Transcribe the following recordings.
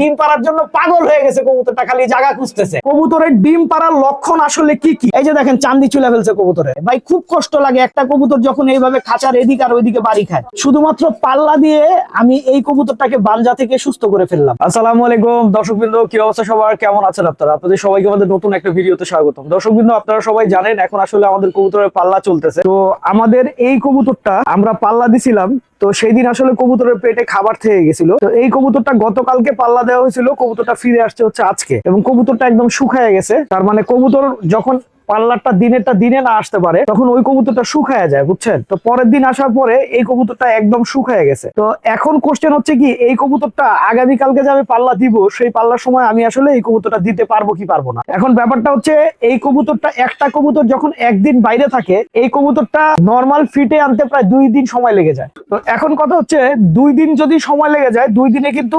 ডিম পাড়ার জন্য পাগল হয়ে গেছে কবুতরটা, খালি জায়গা খুঁজতেছে। কবুতরের ডিম পাড়ার লক্ষণ আসলে কি কি? এই যে দেখেন, চান্দি চুলে ফেলছে কবুতরে। ভাই, খুব কষ্ট লাগে একটা কবুতর যখন এইভাবে খাঁচার এদিক আর ওইদিকে বাড়ি খায়। শুধুমাত্র পাল্লা দিয়ে আমি এই কবুতরটাকে বাঞ্জা থেকে সুস্থ করে ফেললাম। আসসালামু আলাইকুম। দর্শকবৃন্দ, কি অবস্থা সবার? কেমন আছেন আপনারা? আপনাদের সবাইকে আমাদের নতুন একটা ভিডিওতে স্বাগতম। দর্শকবৃন্দ, আপনারা সবাই জানেন, এখন আসলে আমাদের কবুতরের পাল্লা চলতেছে। তো আমাদের এই কবুতরটা আমরা পাল্লা দিছিলাম তো সেই দিন আসলে কবুতরের পেটে খাবার থেকে গেছিল। তো এই কবুতরটা গতকালকে পাল্লা দেওয়া হয়েছিল, কবুতরটা ফিরে আসছে হচ্ছে আজকে। এবং কবুতরটা একদম শুকায় গেছে। তার মানে কবুতর যখন পাল্লারটা দিনেরটা দিনে না আসতে পারে, তখন ওই কবুতরটা শুকায় যায়, বুঝছেন? তো পরের দিন আসার পরে এই কবুতরটা একদম শুকায় গেছে। তো এখন কোশ্চেন হচ্ছে কি, এই কবুতরটা আগামীকালকে যে আমি পাল্লা দিব, সেই পাল্লার সময় আমি আসলে এই কবুতরটা দিতে পারব কি পারব না। এখন ব্যাপারটা হচ্ছে, এই কবুতরটা একটা কবুতর যখন একদিন বাইরে থাকে, এই কবুতরটা নর্মাল ফিটে আনতে প্রায় দুই দিন সময় লেগে যায়। তো এখন কথা হচ্ছে, দুই দিন যদি সময় লেগে যায়, দুই দিনে কিন্তু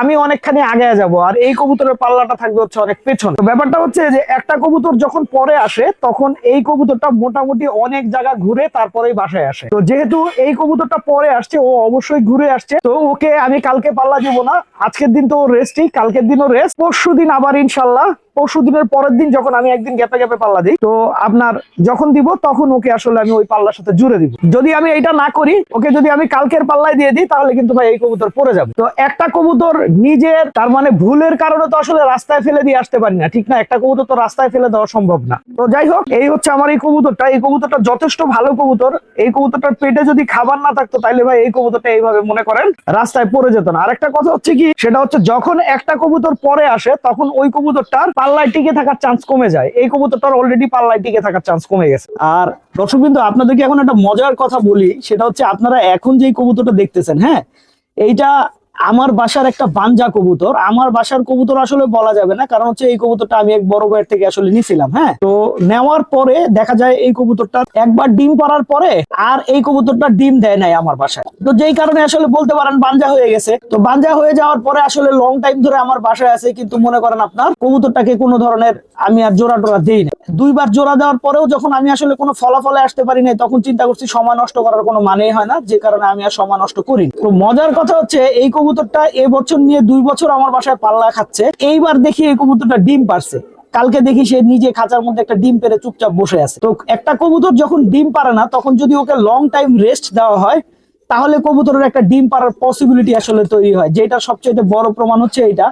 আমি অনেকখানি আগে যাব, আর এই কবুতরের পাল্লাটা থাকবে হচ্ছে অনেক পেছন। তো ব্যাপারটা হচ্ছে যে, একটা কবুতর যখন পরে আসে, তখন এই কবুতরটা মোটামুটি অনেক জায়গা ঘুরে তারপরেই বাসায় আসে। তো যেহেতু এই কবুতরটা পরে আসছে, ও অবশ্যই ঘুরে আসছে। তো ওকে আমি কালকে পাল্লা দিব না, আজকের দিন তো রেস্টই কালকের দিনও রেস্ট পরশু দিন আবার ইনশাল্লাহ, পরশু দিনের পরের দিন যখন আমি একদিন গ্যাপে গ্যাপে পাল্লা দিই, তো আপনার যখন দিব, তখন ওকে আসলে আমি ওই পাল্লার সাথে জুড়ে দিব। যদি আমি এটা না করি, ওকে যদি আমি কালকের পাল্লায় দিয়ে দিই, তাহলে কিন্তু ভাই এই কবুতর পড়ে যাবে। তো একটা কবুতর নিজের, তার মানে ভুলের কারণে তো আসলে রাস্তায় ফেলে দিয়ে আসতে পারি না, ঠিক না? একটা কবুতর তো রাস্তায় ফেলে দেওয়া সম্ভব না। তো যাই হোক, এই হচ্ছে আমার এই কবুতরটা। এই কবুতরটা যথেষ্ট ভালো কবুতর। এই কবুতরটার পেটে যদি খাবার না থাকতো তাহলে ভাই এই কবুতরটা এইভাবে মনে করেন রাস্তায় পড়ে যেত না। আরেকটা কথা হচ্ছে কি, সেটা হচ্ছে যখন একটা কবুতর পরে আসে, তখন ওই কবুতরটার পাল্লায় টিকে থাকার চান্স কমে যায়। এই কবুতরটার অলরেডি পাল্লায় টিকে থাকার চান্স কমে গেছে। আর দর্শকবিন্দু, আপনাদেরকে এখন একটা মজার কথা বলি, সেটা হচ্ছে আপনারা এখন যে কবুতরটা দেখতেছেন হ্যাঁ এইটা আমার বাসার একটা বাঞ্জা কবুতর, আমার বাসার কবুতর আসলে বলা যাবে না, কারণ হচ্ছে এই কবুতরটা আমি এক বড় ভাইয়ের থেকে আসলে নিছিলাম হ্যাঁ? তো নেওয়ার পরে দেখা যায় এই কবুতরটা একবার ডিম পাড়ার পরে আর এই কবুতরটা ডিম দেয় নাই আমার বাসায়। তো যেই কারণে আসলে বলতে পারেন বাঞ্জা হয়ে গেছে। তো বাঞ্জা হয়ে যাওয়ার পরে আসলে লং টাইম ধরে আমার বাসায় আছে, কিন্তু মনে করেন আপনার কবুতরটাকে কোনো ধরনের আমি আর জোড়া টোড়া দিই না দুইবার জোড়া দেওয়ার পরেও যখন আমি আসলে কোনো ফলাফলে আসতে পারি নাই, তখন চিন্তা করছি সময় নষ্ট করার কোনো মানেই হয় না, যে কারণে আমি আর সময় নষ্ট করি তো মজার কথা হচ্ছে এই কবুতরটা এ বছর নিয়ে দুই বছর আমার বাসায় পাল্লা খাচ্ছে। এইবার দেখি এই কবুতরটা ডিম পারছে। কালকে দেখি সে নিজে খাঁচার মধ্যে একটা ডিম পেরে চুপচাপ বসে আছে। তো একটা কবুতর যখন ডিম পারে না, তখন যদি ওকে লং টাইম রেস্ট দেওয়া হয়, তাহলে কবুতরের একটা ডিম পারার পসিবিলিটি আসলে তৈরি হয়। যেটা সবচেয়ে বড় প্রমাণ হচ্ছে এটা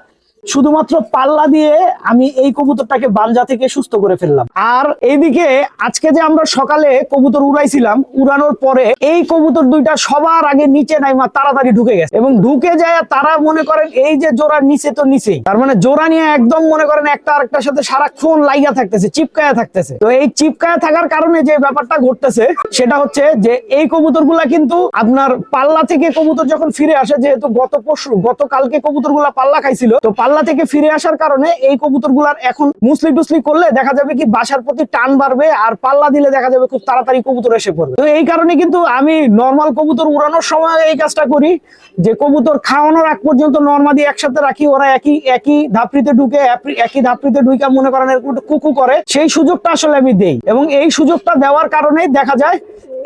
শুধুমাত্র পাল্লা দিয়ে আমি এই কবুতরটাকে বাঞ্জা থেকে সুস্থ করে ফেললাম। আর এইদিকে আজকে যে আমরা সকালে কবুতর উড়াইছিলাম, উড়ানোর পরে এই কবুতর দুইটা সবার আগে নিচে নাইমা তাড়াতাড়ি ঢুকে গেছে। এবং ঢুকে যায় তারা মনে করেন এই যে জোড়া নিচে তো নিচেই। তার মানে জোড়া নিয়ে একদম মনে করেন একটা আরেকটার সাথে সারাক্ষণ লাইগা থাকতেছে, চিপকায়া থাকতেছে। তো এই চিপকায়া থাকার কারণে যে ব্যাপারটা ঘটতেছে, সেটা হচ্ছে যে এই কবুতর কিন্তু আপনার পাল্লা থেকে কবুতর যখন ফিরে আসে, যেহেতু গত পরশু গতকালকে কবুতরগুলা পাল্লা খাইছিল, তো পাল্লা থেকে ফিরে আসার কারণে এই কবুতরগুলার এখন মুসলি টুসলি করলে দেখা যাবে কি বাসার প্রতি টান বাড়বে আর পাল্লা দিলে দেখা যাবে খুব তাড়াতাড়ি কবুতর এসে পড়বে। তো এই কারণে কিন্তু আমি নর্মাল কবুতর উড়ানোর সময় এই কাজটা করি যে কবুতর খাওয়ানোর আগ পর্যন্ত নর্মালি একসাথে রাখি, ওরা একই একই ধাপড়িতে ঢুকে, একই- ধাপড়িতে ঢুকে মনে করেন এরকম কুকু করে, সেই সুযোগটা আসলে আমি দেই এবং এই সুযোগটা দেওয়ার কারণেই দেখা যায়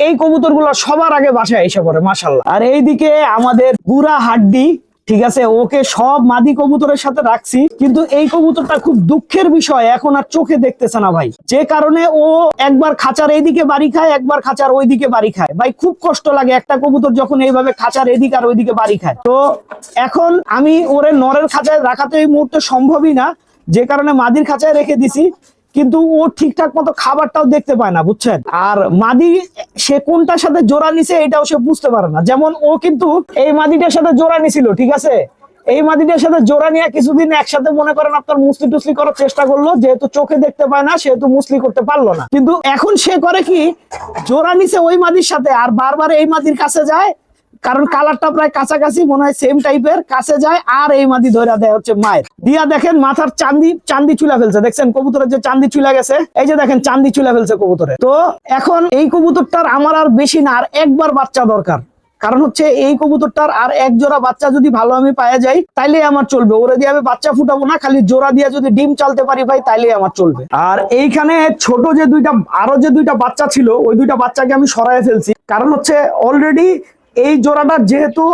এই কবুতর সবার আগে বাসায় এসে পড়ে মাসাল্লাহ আর এইদিকে আমাদের বুড়া হাড্ডি ঠিক আছে? ওকে সব মাদি কবুতরের সাথে রাখছি, কিন্তু এই কবুতরটা খুব দুঃখের বিষয়, এখন আর চোখে দেখতেছে না ভাই। যে কারণে ও একবার খাঁচার এইদিকে বাড়ি খায়, একবার খাঁচার ওইদিকে বাড়ি খায়। ভাই, খুব কষ্ট লাগে একটা কবুতর যখন এইভাবে খাঁচার এদিকে আর ওইদিকে বাড়ি খায়। তো এখন আমি ওরে নরের খাঁচায় রাখা তো এই মুহূর্তে সম্ভবই না। যে কারণে মাদির খাঁচায় রেখে দিছি। কিন্তু ও ঠিকঠাক মতো খাবারটাও দেখতে পায় না, বুঝছেন? আর মাদি, সে কোনটার সাথে জোড়া নিছে এটাও সে বুঝতে পারে না। যেমন ও কিন্তু এই মাদিটার সাথে জোড়া নিছিল, ঠিক আছে? এই মাদিটার সাথে জোড়া নিয়ে কিছুদিন একসাথে মনে করেন আপনার মুসলি টুসলি করার চেষ্টা করল, যেহেতু চোখে দেখতে পায় না, সেহেতু মুসলি করতে পারল না। কিন্তু এখন সে করে কি, জোড়া নিছে ওই মাদির সাথে, আর বারবার এই মাদির কাছে যায় কারণ কালারটা প্রায় কাছাকাছি, মনে হয় সেম টাইপের কাছে যায়, আর এই মাদি ধরে দেয় হচ্ছে মায়ের। দিয়া দেখেন মাথার চান্দি চান্দি চুলা ফেলছে, দেখছেন? কবুতরের যে চান্দি চুলা গেছে, এই যে দেখেন চান্দি চুলা ফেলছে কবুতরে। তো এখন এই কবুতরটার আমার আর বেশি না, আর একবার বাচ্চা দরকার। কারণ হচ্ছে এই কবুতরটার আর এক জোড়া বাচ্চা যদি ভালো আমি পাওয়া যাই তাইলে আমার চলবে। ওরে দিয়ে আমি বাচ্চা ফুটাবো না, খালি জোড়া দিয়ে যদি ডিম চালতে পারি ভাই তাইলে আমার চলবে। আর এইখানে ছোট যে দুইটা, আরও যে দুইটা বাচ্চা ছিল, ওই দুইটা বাচ্চাকে আমি সরাই ফেলছি। কারণ হচ্ছে অলরেডি এই জোড়াটা যেহেতু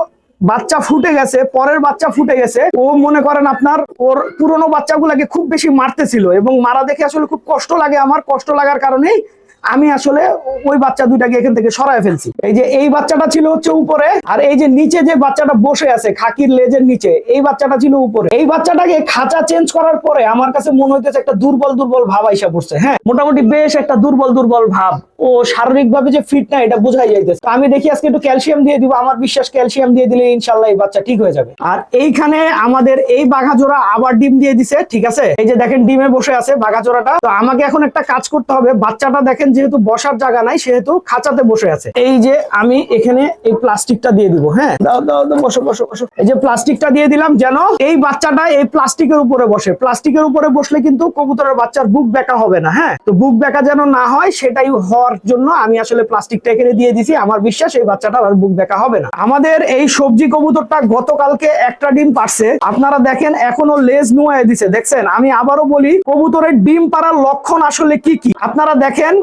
বাচ্চা ফুটে গেছে, পরের বাচ্চা ফুটে গেছে, ও মনে করেন আপনার ওর পুরনো বাচ্চাগুলাকে খুব বেশি মারতেছিল এবং মারা দেখে আসলে খুব কষ্ট লাগে আমার, কষ্ট লাগার কারণেই আমি আসলে ওই বাচ্চা দুইটাকে এখান থেকে সরায় ফেলছি। এই যে এই বাচ্চাটা ছিল হচ্ছে উপরে, আর এই যে নিচে যে বাচ্চাটা বসে আছে, খাকির লেজের নিচে, এই বাচ্চাটা ছিল উপরে। এই বাচ্চাটাকে খাঁচা চেঞ্জ করার পরে আমার কাছে মনে হইতেছে একটা দুর্বল দুর্বল ভাব আইসা পড়ছে। হ্যাঁ মোটামুটি বেশ একটা দুর্বল দুর্বল ভাব। ও শারীরিক ভাবে যে ফিট না এটা বোঝাই যাইতেছে। আমি দেখি আজকে একটু ক্যালসিয়াম দিয়ে দিব। আমার বিশ্বাস ক্যালসিয়াম দিয়ে দিলে ইনশাল্লাহ এই বাচ্চা ঠিক হয়ে যাবে। আর এইখানে আমাদের এই বাঘা জোড়া আবার ডিম দিয়ে দিছে, ঠিক আছে? এই যে দেখেন, ডিমে বসে আছে বাঘা জোড়াটা তো আমাকে এখন একটা কাজ করতে হবে। বাচ্চাটা দেখেন যেহেতু বসার জায়গা নাই, সেহেতু খাঁচাতে বসে আছে। এই যে আমি এখানে এই প্লাস্টিকটা দিয়ে দিব হ্যাঁ? দাও দাও দাও, বসো বসো বসো। এই যে প্লাস্টিকটা দিয়ে দিলাম যেন এই বাচ্চাটা এই প্লাস্টিকের উপরে বসে। প্লাস্টিকের উপরে বসলে কিন্তু কবুতরের বাচ্চার বুক বেঁকা হবে না হ্যাঁ? তো বুক বেঁকা যেন না হয়, সেটাই হওয়ার জন্য আমি আসলে প্লাস্টিকটা এখানে দিয়ে দিছি। আমার বিশ্বাস এই বাচ্চাটা আর বুক বেঁকা হবে না। আমাদের এই সবজি কবুতরটা গতকালকে একটা ডিম পারছে আপনারা দেখেন, এখনও লেজ নুয়ে দিছে। দেখছেন? আমি আবারও বলি, কবুতরের ডিম পাড়ার লক্ষণ আসলে কি কি? আপনারা দেখেন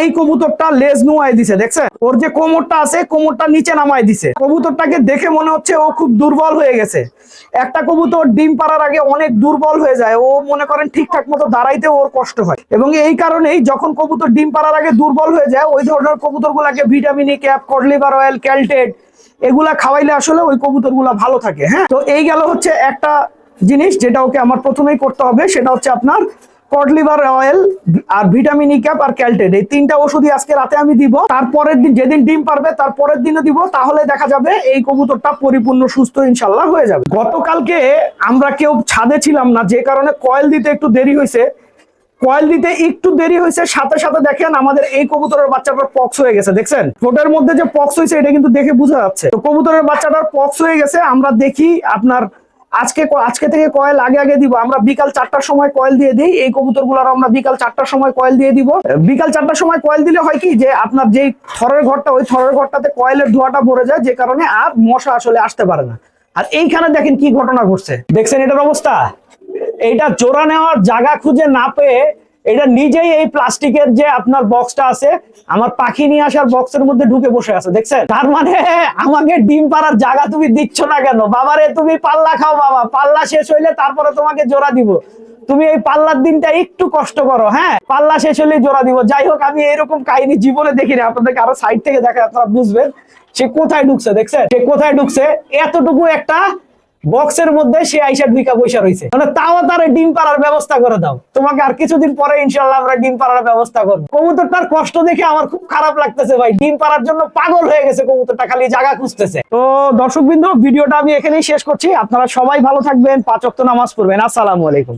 এই কবুতরটা লেজ নুয়াই দিছে, দেখছেন? ওর যে কোমরটা আছে, কোমরটা নিচে নামাই দিছে। কবুতরটাকে দেখে মনে হচ্ছে ও খুব দুর্বল হয়ে গেছে। একটা কবুতর ডিম পাড়ার আগে অনেক দুর্বল হয়ে যায়। ও মনে করেন ঠিকঠাক মতো দাঁড়াইতে ওর কষ্ট হয়। এবং এই কারণেই যখন কবুতর ডিম পাড়ার আগে দুর্বল হয়ে যায়, ওই ধরনের কবুতর গুলাকে vitamin E cap cod liver oil, ক্যালটেড, এগুলা খাওয়াইলে আসলে ওই কবুতরগুলা ভালো থাকে হ্যাঁ? তো এই গেল হচ্ছে একটা জিনিস যেটা ওকে আমার প্রথমেই করতে হবে। সেটা হচ্ছে আপনার কড লিভার অয়েল আর ভিটামিন ই ক্যাপ আর ক্যালটেড এই তিনটা ওষুধই আজকে রাতে আমি দিব। তারপরের দিন যেদিন ডিম পারবে, তারপরের দিনও দিব। তাহলে দেখা যাবে এই কবুতরটা পরিপূর্ণ, সুস্থ ইনশাল্লাহ হয়ে যাবে। গতকালকে আমরা কেউ ছাদে ছিলাম না, যে কারণে কয়েল দিতে একটু দেরি হয়েছে। কয়েল দিতে একটু দেরি হয়েছে, সাথে সাথে দেখেন আমাদের এই কবুতরের বাচ্চাটার পক্স হয়ে গেছে, দেখছেন? ঠোঁটের মধ্যে যে পক্স হয়েছে, এটা কিন্তু দেখে বোঝা যাচ্ছে। তো কবুতরের বাচ্চাটার পক্স হয়ে গেছে, আমরা দেখি আপনার আজকে আজকে থেকে কয়েল আগে আগে দিব। আমরা বিকাল চারটার সময় কয়েল দিয়ে দিই। এই কবুতরগুলোর আমরা বিকাল চারটার সময় কয়েল দিয়ে দিব। বিকাল চারটার সময় কয়েল দিলে হয় কি যে, আপনার যেই থরের ঘরটা, ওই থরের ঘরটাতে কয়েলের ধোয়াটা ভরে যায়, যে কারণে আর মশা আসলে আসতে পারে না। আর এইখানে দেখেন কি ঘটনা ঘটছে। দেখছেন এটার অবস্থা? এইটা চোরা নেওয়ার জায়গা খুঁজে না পেয়ে এটা নিজেই এই প্লাস্টিকের যে আপনার বক্সটা আছে, আমার পাখি নিয়ে আসার বক্সের মধ্যে ঢুকে বসে আছে, দেখছেন? তার মানে আমাকে ডিম পাড়ার জায়গা তুমি দিচ্ছ না কেন? বাবারে, তুমি পাল্লা খাও বাবা। পাল্লা শেষ হইলে তারপরে তোমাকে জোড়া দিব। তুমি এই পাল্লার দিনটা একটু কষ্ট করো হ্যাঁ? পাল্লা শেষ হলে জোড়া দিব। যাই হোক, আমি এরকম কাহিনী জীবনে দেখিনি আপনাদেরকে আরও সাইড থেকে দেখে আপনারা বুঝবেন সে কোথায় ঢুকছে, দেখছেন? সে কোথায় ঢুকছে? এতটুকু একটা বক্সের মধ্যে সে আইসা দুইকা পয়সা রয়েছে মানে তাও তার ডিম পাড়ার ব্যবস্থা করে দাও। তোমাকে আর কিছুদিন পরে ইনশাল্লাহ আমরা ডিম পাড়ার ব্যবস্থা করব। কবুতরটার কষ্ট দেখে আমার খুব খারাপ লাগতেছে ভাই। ডিম পাড়ার জন্য পাগল হয়ে গেছে কবুতরটা, খালি জায়গা খুঁজতেছে। তো দর্শক বিন্দু ভিডিওটা আমি এখানেই শেষ করছি। আপনারা সবাই ভালো থাকবেন, পাঁচ ওয়াক্ত নামাজ পড়বেন। আসসালামু আলাইকুম।